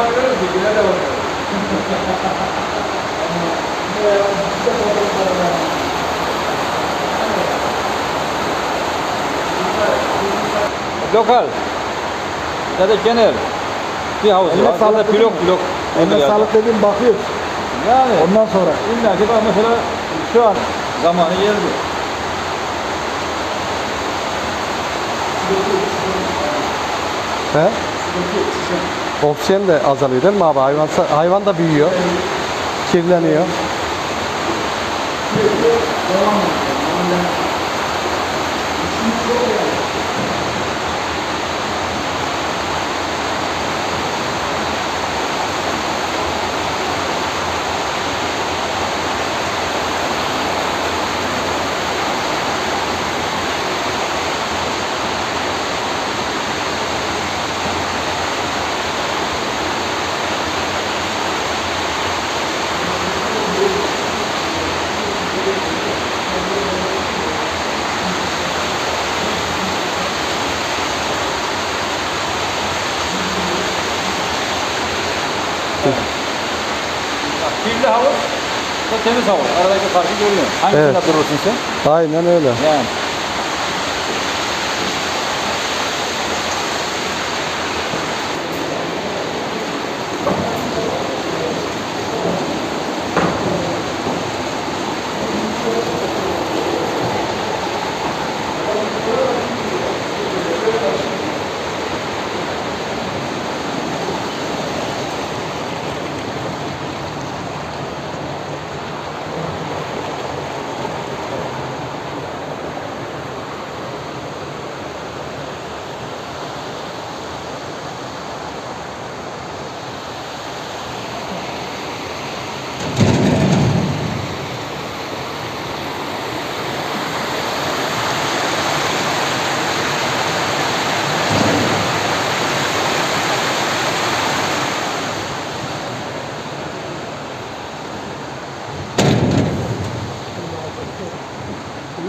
bakıyoruz ki güne de. Lokal ya da genel bir havuz Eline sağlık dedim. blok blok. sağlık dediğim bakıyoruz. Yani Ondan sonra. illa ki bak mesela şu an zamanı geldi. He? Oksijen de azalıyor değil mi abi? Hayvan, hayvan da büyüyor. Kirleniyor. Bak, Kirli havuz ve temiz havuz. Aradaki farkı görüyorsun. Hangisinde Evet. durursun sen? Aynen öyle. Yani.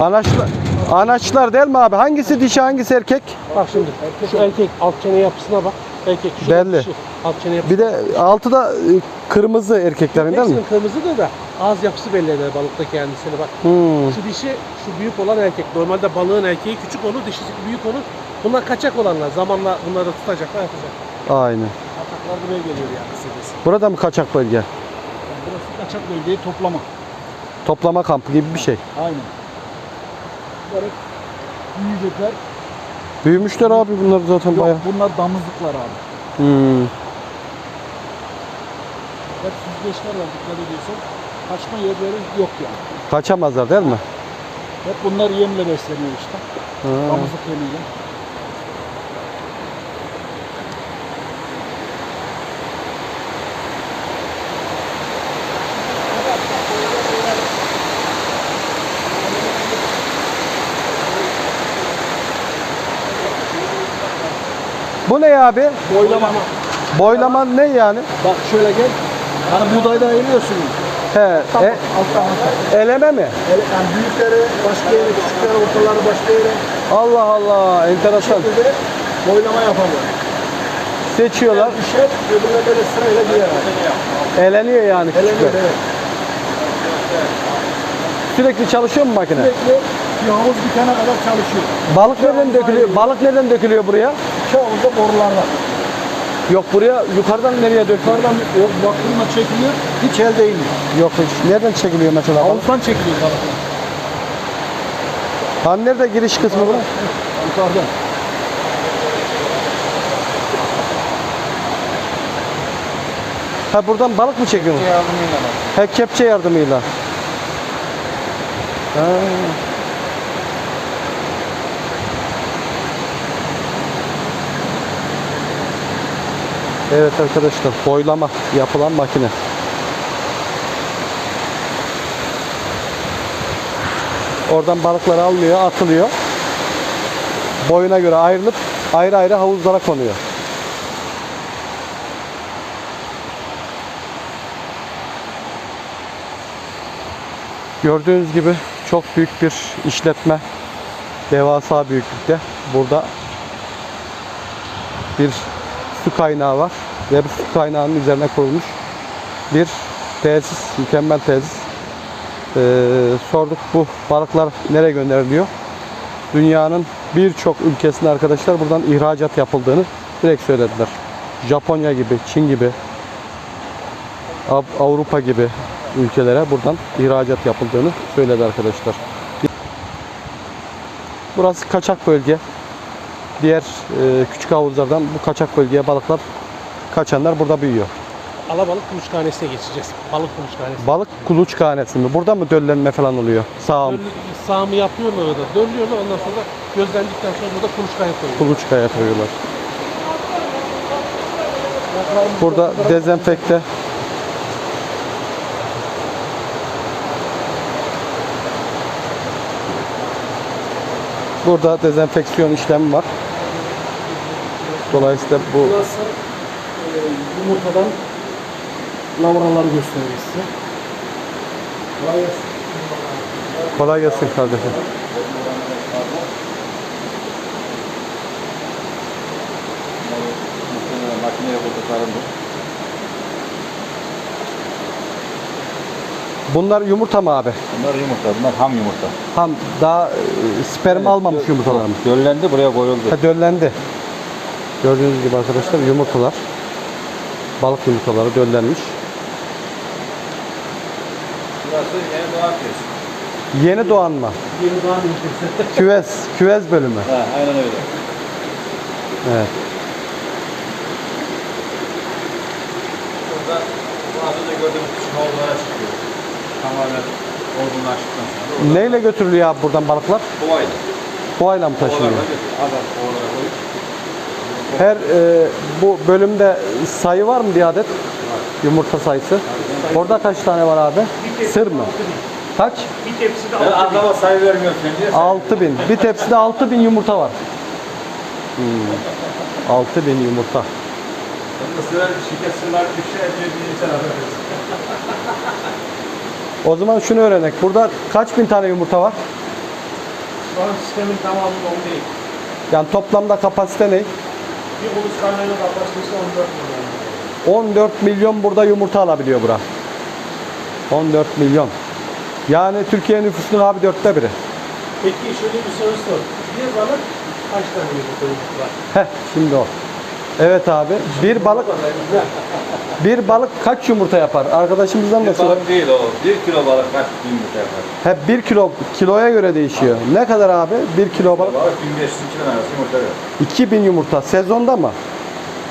Anaçlar, anaçlar değil mi abi? Hangisi dişi hangisi erkek? Bak şimdi şu erkek alt çene yapısına bak. Erkek şu Belli. dişi, alt çene yapısı. Bir de altı da e, kırmızı erkeklerin değil mi? Hepsinin kırmızıdır da ağız yapısı belli eder balıkta kendisini bak. Hmm. Şu dişi şu büyük olan erkek. Normalde balığın erkeği küçük olur, dişisi büyük olur. Bunlar kaçak olanlar. Zamanla bunları da tutacaklar, yapacak. Aynen. Ataklar buraya geliyor yani kısacası. Burada mı kaçak bölge? Yani burası kaçak bölgeyi toplama. Toplama kampı gibi bir şey. Aynen. Hep büyüyecekler. Büyümüşler abi bunlar zaten Yok bayağı. bunlar damızlıklar abi. Hmm. Hep süzgeçler var dikkat ediyorsun. Kaçma yerleri yok yani. Kaçamazlar değil mi? Hep bunlar yemle besleniyor işte. Ha. Damızlık yemiyle. Bu ne abi? Boylama. Boylama ne yani? Bak şöyle gel. Hani buğdayda ayırıyorsun. He, e, Alttan alttan. eleme mi? El- Yani büyükleri başka yere, küçükleri ortaları başka yere. Allah Allah, Bu enteresan. şekilde boylama yaparlar. Seçiyorlar, Bir şey öbürüne böyle sırayla diğer. eleniyor yani Eleniyor küçükler. evet. Sürekli çalışıyor mu makine? Sürekli bir havuz bitene kadar çalışıyor. Balık nereden dökülüyor? Balık nereden dökülüyor buraya? İki havuzda borularla. Yok buraya yukarıdan nereye dökülüyor? Yukarıdan yok vakumla çekiliyor, hiç el değmiyor. Yok hiç. Nereden çekiliyor mesela? Havuzdan çekiliyor balıklar. Ha nerede giriş kısmı bu? Yukarıdan. Ha buradan balık mı çekiyorsun? Yardımıyla bak. Ha kepçe yardımıyla. Ha. Evet arkadaşlar boylama yapılan makine. Oradan balıkları alınıyor, atılıyor. Boyuna göre ayrılıp ayrı ayrı havuzlara konuyor. Gördüğünüz gibi çok büyük bir işletme. Devasa büyüklükte. Burada bir su kaynağı var ve bu su kaynağının üzerine kurulmuş bir tesis, mükemmel tesis. Ee, sorduk bu balıklar nereye gönderiliyor? Dünyanın birçok ülkesinde arkadaşlar buradan ihracat yapıldığını direkt söylediler. Japonya gibi, Çin gibi, Av- Avrupa gibi ülkelere buradan ihracat yapıldığını söyledi arkadaşlar. Burası kaçak bölge. Diğer e, küçük havuzlardan bu kaçak bölgeye balıklar kaçanlar burada büyüyor. Alabalık kuluçkanesine geçeceğiz. Balık kuluçkanesi. Balık kuluçkanesi mi? Burada mı döllenme falan oluyor? Sağ Döl, sağımı yapıyorlar orada. Dönüyorlar ondan sonra gözlendikten sonra burada kuluçkaya koyuyorlar. kuluçka yapıyorlar. Burada dezenfekte Burada dezenfeksiyon işlemi var. Dolayısıyla bu Burası e, yumurtadan lavraları gösteriyor size. Kolay gelsin. kolay gelsin kardeşim. Makineye bu. Bunlar yumurta mı abi? Bunlar yumurta. Bunlar ham yumurta. Ham daha e, sperm almamış yumurtalar mı? Döllendi buraya koyuldu. Ha, döllendi. Gördüğünüz gibi arkadaşlar yumurtalar. Balık yumurtaları döllenmiş. Burası yeni doğan köy. Yeni doğan mı? Yeni daha bir Küvez, küvez bölümü. Ha, aynen öyle. Evet. Burada bu az önce gördüğümüz küçük çıkıyor. Tamamen olgunlaştıktan sonra. Neyle götürülüyor abi buradan balıklar? Kovayla. Kovayla mı taşınıyor? Kovalarla götürüyor. Az az kovalara koyup. Her e, bu bölümde sayı var mı bir adet? Yumurta sayısı. Orada kaç tane var abi? Sır mı? Kaç? Bir tepsi de Ben adama sayı vermiyorum sen diye. 6000. Bir tepside 6000 yumurta var. Hmm. 6000 yumurta. Şirket şey insan O zaman şunu öğrenek. Burada kaç bin tane yumurta var? Şu an sistemin tamamında 10 değil. Yani toplamda kapasite ne? Bir kuluçkanayla kapasitesi 14 milyon. 14 milyon burada yumurta alabiliyor bura. 14 milyon. Yani Türkiye nüfusunun abi dörtte biri. Peki şöyle bir soru sor. Bir balık kaç tane yumurta var? Heh şimdi o. Evet abi. Bir balık bir balık kaç yumurta yapar? Arkadaşımızdan da Bir soralım. balık değil o. Bir kilo balık kaç yumurta yapar? Hep bir kilo kiloya göre değişiyor. Ne kadar abi? Bir kilo balık. Balık 1500 kilo arası yumurta verir. 2000 yumurta sezonda mı?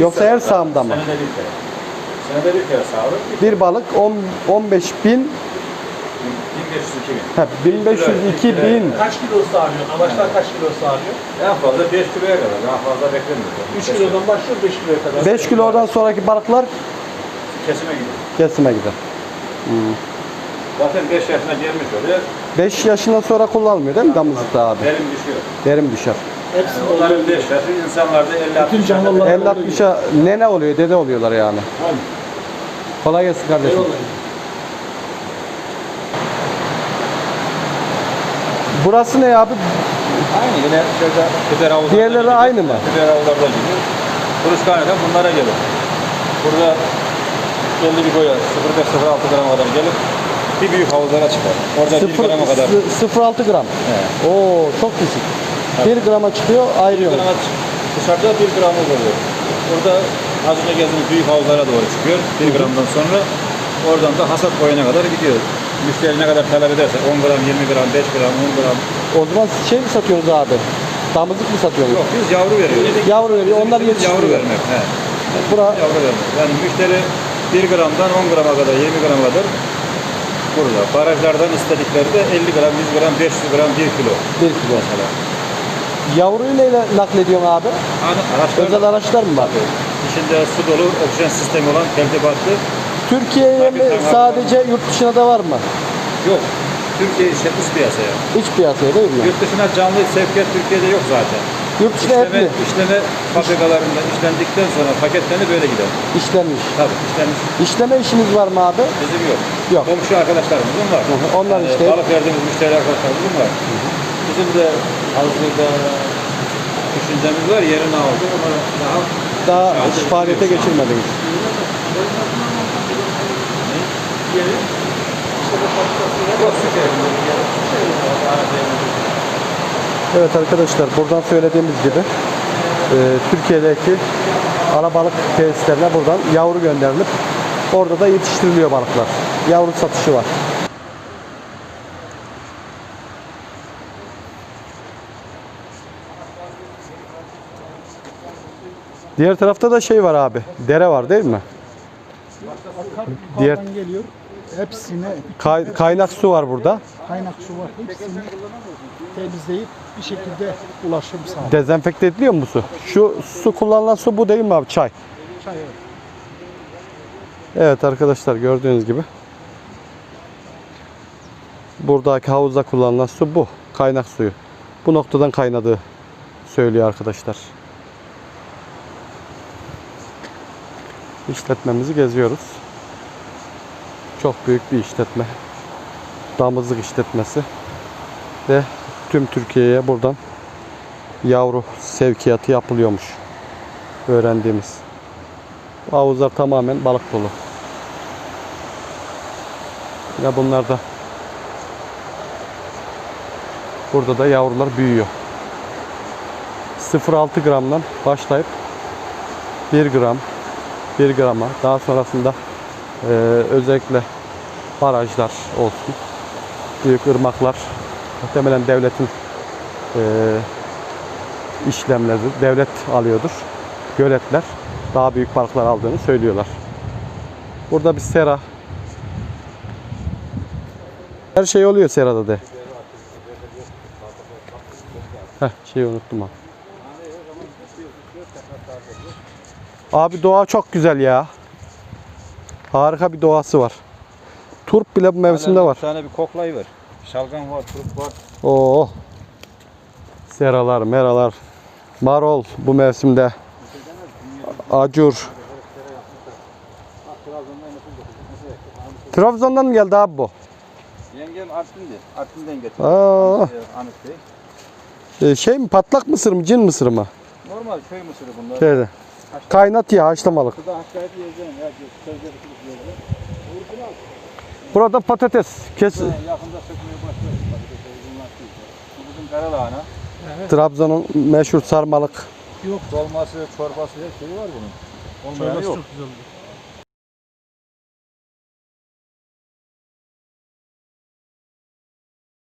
Yoksa her sağımda mı? Senede bir kere. Senede bir kere sağılır. Bir balık 10 15 bin 1500 2000. he, 1500 2000 Kaç kilo sağlıyor? Amaçlar kaç kilo sağlıyor? En fazla 5 kiloya kadar. Daha fazla beklemiyor. 3 kilodan başlıyor 5 kiloya kadar. 5 kilodan sonraki balıklar Kesime gidiyor. kesime gider. Zaten 5 yaşına gelmiş oluyor. 5 yaşından sonra kullanılmıyor değil mi damızlıkta abi? Derin düşüyor. Derim düşer. Hepsi Onların 5 yaşı insanlarda 50 Bütün canlılar- 50 60'a nene oluyor, dede oluyorlar yani. Kolay gelsin kardeşim. Burası ne abi? Aynı yine şöyle biber havuzlarında Diğerleri aynı mı? Biber havuzlarında gibi. Kuluçkaneden bunlara gelir. Burada belli bir boya 0,5-0,6 gram kadar gelip bir büyük havuzlara çıkar. Orada 1 Sıfır- grama kadar. sı- 0.6 gram. He. Oo çok düşük. 1 grama çıkıyor, ayrıyor. Bir grama çık- dışarıda 1 gramımız oluyor. Burada az önce gezdiğimiz büyük havuzlara doğru çıkıyor. 1 gramdan sonra oradan da hasat boyuna kadar gidiyor. Müşteri ne kadar talep ederse 10 gram, 20 gram, 5 gram, 10 gram. O zaman şey mi satıyorsunuz abi? Damızlık mı satıyorsunuz? Yok biz yavru veriyoruz. Yavru veriyor, onlar Biz Yavru yetiştiriyor. vermek. He. Bura Yavru vermek. Yani müşteri 1 gramdan 10 grama kadar, 20 grama kadar burada. Barajlardan istedikleri de 50 gram, 100 gram, 500 gram, 1 kilo. 1 kilo. Mesela. Yavruyu neyle naklediyorsun abi? Ara- Araçlar Özel araçlar mı var? içinde su dolu oksijen sistemi olan tertibatlı Türkiye'ye mi Tabii, tabii. sadece yurt dışına da var mı? yok. Türkiye işletmiş piyasaya. İç piyasaya değil mi? Yurt dışına canlı sevkiyat Türkiye'de yok zaten. Yurt dışına İşleme, etli. işleme fabrikalarında işlendikten sonra paketlerini böyle gider. İşlenmiş. Tabii işlenmiş. İşleme işiniz var mı abi? Bizim yok. Yok. Komşu arkadaşlarımızın var. Hı hı, onlar işte- Balık verdiğimiz müşteri arkadaşlarımızın var. Bizim de hazırda düşüncemiz var. Yerini aldık ama daha Daha faaliyete yapıyoruz. İşte şehrinde. Evet arkadaşlar buradan söylediğimiz gibi e, Türkiye'deki alabalık tesislerine buradan yavru gönderilip orada da yetiştiriliyor balıklar. Yavru satışı var. Diğer tarafta da şey var abi. Dere var değil mi? Diğer geliyor. Hepsine kay- kaynak su var burada. kaynak su var. Hepsini temizleyip bir şekilde ulaşım sağlıyor. Dezenfekte ediliyor mu su? Şu su kullanılan su bu değil mi abi? Çay. Çay evet. Evet arkadaşlar gördüğünüz gibi buradaki havuzda kullanılan su bu. Kaynak suyu. Bu noktadan kaynadığı söylüyor arkadaşlar. İşletmemizi geziyoruz. Çok büyük bir işletme. Damızlık işletmesi. Ve tüm Türkiye'ye buradan yavru sevkiyatı yapılıyormuş. Öğrendiğimiz. Havuzlar tamamen balık dolu. Yine bunlar da burada da yavrular büyüyor. 0.6 gramdan başlayıp 1 gram 1 grama daha sonrasında eee, özellikle barajlar olsun büyük ırmaklar muhtemelen devletin eee işlemleri devlet alıyordur. Göletler daha büyük balıklar aldığını söylüyorlar. Burada bir sera. Her şey oluyor serada de. Heh, şeyi unuttum abi. Abi doğa çok güzel ya. Harika bir doğası var. Turp bile bu mevsimde var. Bir tane bir koklayıver. Şalgam var, turp var. Oo. Seralar, meralar. Marol bu mevsimde. Acur. Trabzon'dan mı geldi abi bu? Yengem Artvin'di. Artvin'den getirdi. Aa. Ee, Bey. Ee, şey mi patlak mısır mı cin mısır mı? Normal köy mısırı bunlar. Şeyde. Kaynat ya haşlamalık. Burada haşlayıp yiyeceğim ya. Sözleri kılıp yiyeceğim. Burada patates. Kes Yakında sökmeye başlıyoruz. Patatesi olgunlaştıysa. Bu bizim karalahana. Trabzon'un meşhur sarmalık. Yok. Dolması, çorbası her şeyi var bunun. Olmayan Çorbası yok. çok güzel.